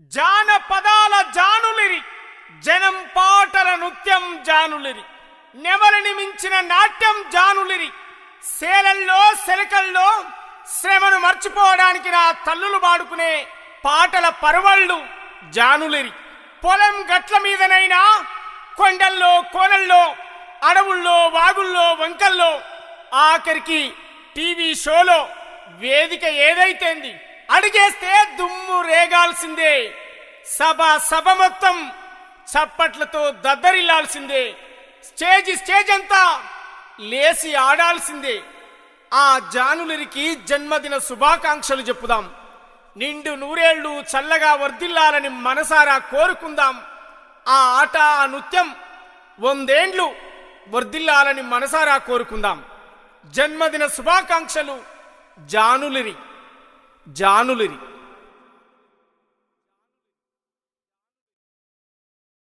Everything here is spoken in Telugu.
జానపదాల జానులిరి జనం పాటల నృత్యం జానులిరి నెవరిని మించిన నాట్యం జానులిరి సేలల్లో సెలకల్లో శ్రమను మర్చిపోవడానికి నా తల్లులు పాడుకునే పాటల పరవళ్ళు జానులిరి. పొలం గట్ల మీదనైనా కొండల్లో కోనల్లో అడవుల్లో వాగుల్లో వంకల్లో ఆఖరికి టీవీ షోలో వేదిక ఏదైతేంది? అడిగేస్తే దుమ్ము రేగాల్సిందే సభ సభ మొత్తం చప్పట్లతో దద్దరిల్లాల్సిందే. స్టేజ్ స్టేజ్ అంతా లేసి ఆడాల్సిందే. ఆ జానులరికి జన్మదిన శుభాకాంక్షలు చెప్పుదాం. నిండు నూరేళ్ళు చల్లగా వర్ధిల్లాలని మనసారా కోరుకుందాం. ఆ ఆట ఆ నృత్యం వందేండ్లు వర్ధిల్లాలని మనసారా కోరుకుందాం. జన్మదిన శుభాకాంక్షలు జానులిరి జానులిరి.